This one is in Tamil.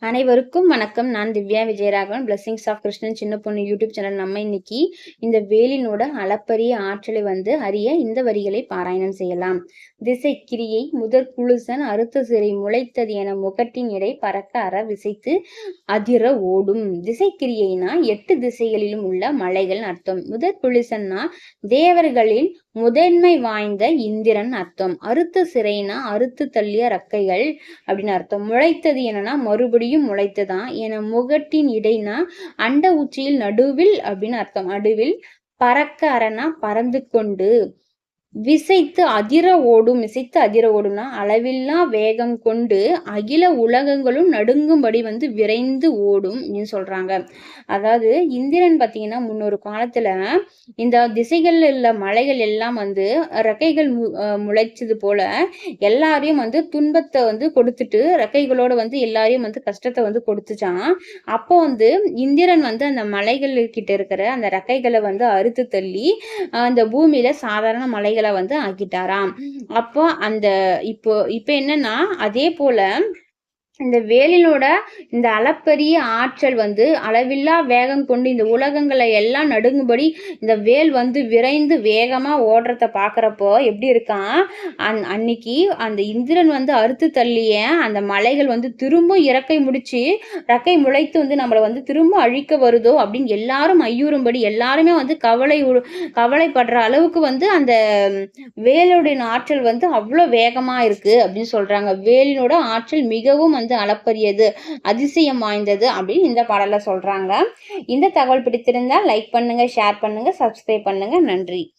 அனைவருக்கும் வணக்கம். நான் திவ்யா விஜயராகவன். பிளஸ்ஸிங்ஸ் ஆஃப் கிருஷ்ணன் சின்ன பொண்ணு யூடியூப் சேனல் நம்ம இன்னைக்கு இந்த வேலினோட அளப்பரிய ஆற்றலை வந்து அறிய இந்த வரிகளை பாராயணம் செய்யலாம். திசை கிரியை முதற் குழுசன் அறுத்த சிறை முளைத்தது என முகட்டின் இடை பறக்க அற விசைத்து அதிர ஓடும். திசைக்கிரியைனா எட்டு திசைகளிலும் உள்ள மலைகள் அர்த்தம். முதற் குழுசன்னா தேவர்களில் முதன்மை வாய்ந்த இந்திரன் அர்த்தம். அறுத்த சிறைனா அறுத்து தள்ளிய ரக்கைகள் அப்படின்னு அர்த்தம். முளைத்தது என்னன்னா மறுபடியும் முளைத்ததான் என முகட்டின் இடைனா அண்ட உச்சியில் நடுவில் அப்படின்னு அர்த்தம். நடுவில் பறக்க அரணா பறந்து கொண்டு. விசைத்து அதிர ஓடும் விசைத்து அதிர ஓடும்னா அளவில்லா வேகம் கொண்டு அகில உலகங்களும் நடுங்கும்படி வந்து விரைந்து ஓடும் சொல்றாங்க. அதாவது இந்திரன் பார்த்தீங்கன்னா முன்னொரு காலத்துல இந்த திசைகள் உள்ள மலைகள் எல்லாம் வந்து ரெக்கைகள் முளைச்சது போல எல்லாரையும் வந்து துன்பத்தை வந்து கொடுத்துட்டு ரெக்கைகளோட வந்து எல்லாரையும் வந்து கஷ்டத்தை வந்து கொடுத்துச்சான் அப்போ வந்து இந்திரன் வந்து அந்த மலைகள் கிட்ட இருக்கிற அந்த ரெக்கைகளை வந்து அறுத்து தள்ளி அந்த பூமியில சாதாரண மலைகள் குழந்தைகளை வந்து ஆக்கிட்டாராம். அப்போ அந்த இப்போ இப்போ என்னன்னா அதே போல இந்த வேலினோட இந்த அளப்பரிய ஆற்றல் வந்து அளவில்லா வேகம் கொண்டு இந்த உலகங்களை எல்லாம் நடுங்கும்படி இந்த வேல் வந்து விரைந்து வேகமாக ஓடுறத பார்க்குறப்போ எப்படி இருக்கான் அந் அன்னைக்கு அந்த இந்திரன் வந்து அறுத்து தள்ளிய அந்த மலைகள் வந்து திரும்ப இறக்கை முடிச்சு ரக்கை முளைத்து வந்து நம்மளை வந்து திரும்ப அழிக்க வருதோ அப்படின்னு எல்லாரும் ஐயூறும்படி எல்லாருமே வந்து கவலை கவலைப்படுற அளவுக்கு வந்து அந்த வேலுடைய ஆற்றல் வந்து அவ்வளோ வேகமாக இருக்குது அப்படின்னு சொல்கிறாங்க வேலினோட ஆற்றல் மிகவும் வந்து வந்து அளப்பரியது அதிசயம் வாய்ந்தது அப்படின்னு இந்த பாடல சொல்றாங்க. இந்த தகவல் பிடித்திருந்தால் லைக் பண்ணுங்க ஷேர் பண்ணுங்க சப்ஸ்கிரைப் பண்ணுங்க. நன்றி.